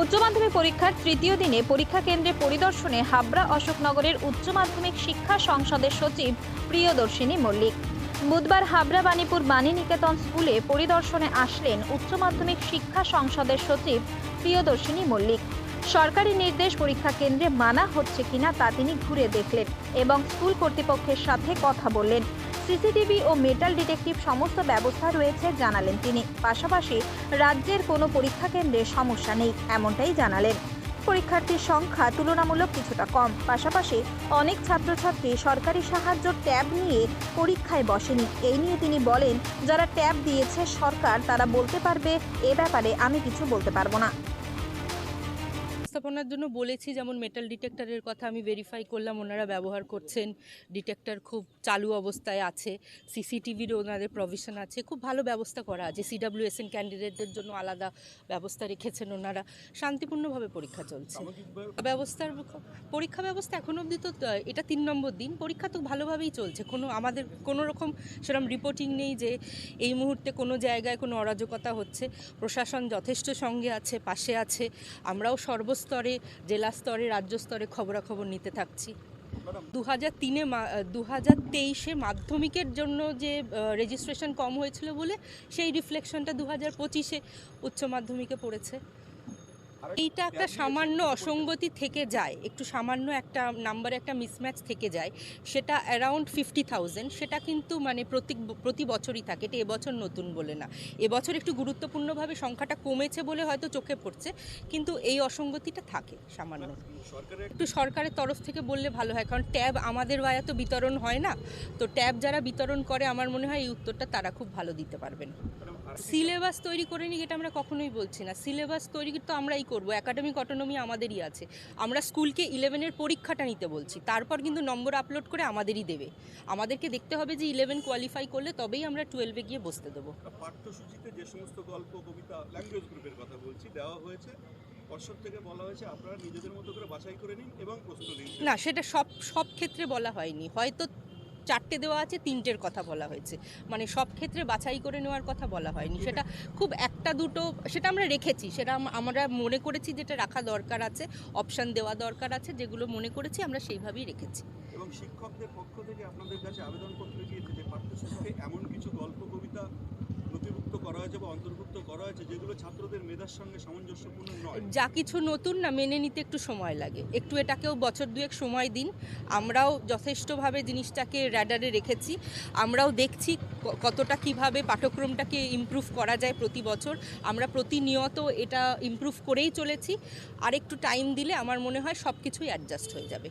উচ্চ মাধ্যমিক পরীক্ষার তৃতীয় দিনে পরীক্ষা কেন্দ্রে পরিদর্শনে হাবড়া অশোকনগরের উচ্চ মাধ্যমিক শিক্ষা সংসদের সচিব প্রিয়দর্শিনী মল্লিক। বুধবার হাবড়া বাণীপুর বাণীনিকেতন স্কুলে পরিদর্শনে আসলেন উচ্চ মাধ্যমিক শিক্ষা সংসদের সচিব প্রিয়দর্শিনী মল্লিক। সরকারি নির্দেশ পরীক্ষা কেন্দ্রে মানা হচ্ছে কিনা তা তিনি ঘুরে দেখলেন এবং স্কুল কর্তৃপক্ষের সাথে কথা বললেন। সিসিটিভি ও মেটাল ডিটেকটিভ সমস্ত ব্যবস্থা রয়েছে জানালেন তিনি। পাশাপাশি রাজ্যের কোনো পরীক্ষা কেন্দ্রে সমস্যা নেই, এমনটাই জানালেন। পরীক্ষার্থীর সংখ্যা তুলনামূলক কিছুটা কম। পাশাপাশি অনেক ছাত্রছাত্রী সরকারি সাহায্য ট্যাব নিয়ে পরীক্ষায় বসেনি। এই নিয়ে তিনি বলেন, যারা ট্যাব দিয়েছে সরকার, তারা বলতে পারবে, এ ব্যাপারে আমি কিছু বলতে পারব না। ব্যবস্থাপনার জন্য বলেছি, যেমন মেটাল ডিটেক্টরের কথা আমি ভেরিফাই করলাম, ওনারা ব্যবহার করছেন। ডিটেক্টর খুব চালু অবস্থায় আছে সিসিটিভিরও ওনাদের প্রভিশন আছে। খুব ভালো ব্যবস্থা করা আছে সিডাব্লিউএসএন ক্যান্ডিডেটদের জন্য আলাদা ব্যবস্থা রেখেছেন ওনারা। শান্তিপূর্ণভাবে পরীক্ষা চলছে। ব্যবস্থার পরীক্ষা ব্যবস্থা এখন অবধি তো, এটা তিন নম্বর দিন। পরীক্ষা তো ভালোভাবেই চলছে। কোনো আমাদের কোনো রকম সেরকম রিপোর্টিং নেই যে এই মুহূর্তে কোনো জায়গায় কোনো অরাজকতা হচ্ছে। প্রশাসন যথেষ্ট সঙ্গে আছে, পাশে আছে। আমরাও সর্বস্তরে জেলা স্তরে রাজ্য স্তরে খবরাখবর নিতে থাকছি। দু হাজার তিনে দু হাজার তেইশে মাধ্যমিকের জন্য যে রেজিস্ট্রেশন কম হয়েছিল বলে সেই রিফ্লেকশনটা দু হাজার পঁচিশে উচ্চ মাধ্যমিকে পড়েছে। এইটা একটা সামান্য অসঙ্গতি থেকে যায়, একটু সামান্য একটা নাম্বারে একটা মিসম্যাচ থেকে যায়, সেটা অ্যারাউন্ড ফিফটি থাউজেন্ড সেটা কিন্তু মানে প্রতি প্রতি বছরই থাকে, এটা এবছর নতুন বলে না। এবছর একটু গুরুত্বপূর্ণভাবে সংখ্যাটা কমেছে বলে হয়তো চোখে পড়ছে, কিন্তু এই অসঙ্গতিটা থাকে সামান্য। একটু সরকারের তরফ থেকে বললে ভালো হয়, কারণ ট্যাব আমাদের বায়া তো বিতরণ হয় না, তো ট্যাব যারা বিতরণ করে, আমার মনে হয় এই উত্তরটা তারা খুব ভালো দিতে পারবেন। সিলেবাস তৈরি করে নি এটা আমরা কখনোই বলছি না। সিলেবাস তৈরি তো আমরাই করব একাডেমিক অটোনমি আমাদেরই আছে। আমরা স্কুলকে ইলেভেনের পরীক্ষাটা নিতে বলছি তারপর কিন্তু নম্বর আপলোড করে আমাদেরই দেবে। আমাদেরকে দেখতে হবে যে ইলেভেন কোয়ালিফাই করলে তবেই আমরা টুয়েলভে গিয়ে বসতে দেবো। পাঠ্যসূচিতে যে সমস্ত গল্প কবিতা ল্যাঙ্গুয়েজ গ্রুপের কথা বলছি দেওয়া হয়েছে। পর্ষদ থেকে বলা হয়েছে আপনারা নিজেদের মতো করে বাছাই করে নিন এবং নিন। না সেটা সব সব ক্ষেত্রে বলা হয়নি। হয়তো চারটে দেওয়া আছে তিনটের কথা বলা হয়েছে। মানে সব ক্ষেত্রে বাছাই করে নেওয়ার কথা বলা হয়নি। সেটা খুব একটা দুটো সেটা আমরা রেখেছি সেটা আমরা মনে করেছি যেটা রাখা দরকার আছে অপশান দেওয়া দরকার আছে যেগুলো মনে করেছি আমরা সেইভাবেই রেখেছি। এবং শিক্ষকদের পক্ষ থেকে আপনাদের কাছে আবেদন পত্র গিয়েছে যে পাঠ্যসূচিতে এমন কিছু গল্প কবিতা নথিভুক্ত যা কিছু নতুন না, মেনে নিতে একটু সময় লাগে। একটু এটাকেও বছর দুয়েক সময় দিন। আমরাও যথেষ্টভাবে জিনিসটাকে র্যাডারে রেখেছি। আমরাও দেখছি কতটা কীভাবে পাঠ্যক্রমটাকে ইমপ্রুভ করা যায় প্রতি বছর। আমরা প্রতিনিয়ত এটা ইমপ্রুভ করেই চলেছি। আর একটু টাইম দিলে আমার মনে হয় সব কিছুই অ্যাডজাস্ট হয়ে যাবে।